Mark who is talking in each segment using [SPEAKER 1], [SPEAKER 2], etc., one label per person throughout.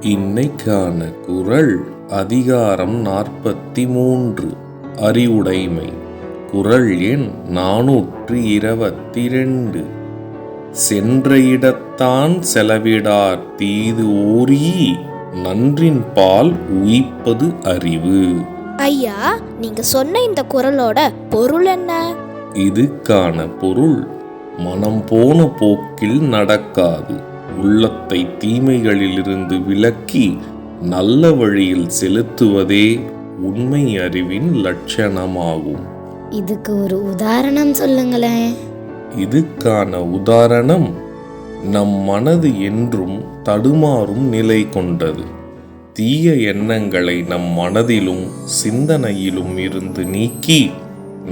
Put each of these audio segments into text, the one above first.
[SPEAKER 1] இன்னைக்கான குரல் அதிகாரம் நாற்பத்தி மூன்று அறிவுடைமை. குரல் எண் நானூற்றி இருபத்தி ரெண்டு சென்ற இடத்தான் செலவிடார் தீது ஓரி நன்றின் பால் உயிப்பது அறிவு.
[SPEAKER 2] ஐயா நீங்க சொன்ன இந்த குரலோட பொருள் என்ன?
[SPEAKER 1] இதுக்கான பொருள் மனம் போன போக்கில் நடக்காது. உள்ளத்தை தீமைகளிலிருந்து விலக்கி நல்ல வழியில் செலுத்துவதே உண்மை அறிவின் லட்சணமாகும்.
[SPEAKER 3] இதுக்கு ஒரு உதாரணம் சொல்லுங்களேன்.
[SPEAKER 1] இதுக்கான உதாரணம் நம் மனது என்றும் தடுமாறும் நிலை கொண்டது. தீய எண்ணங்களை நம் மனதிலும் சிந்தனையிலும் இருந்து நீக்கி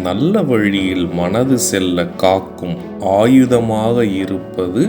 [SPEAKER 1] நல்ல வழியில் மனது செல்ல காக்கும் ஆயுதமாக இருப்பது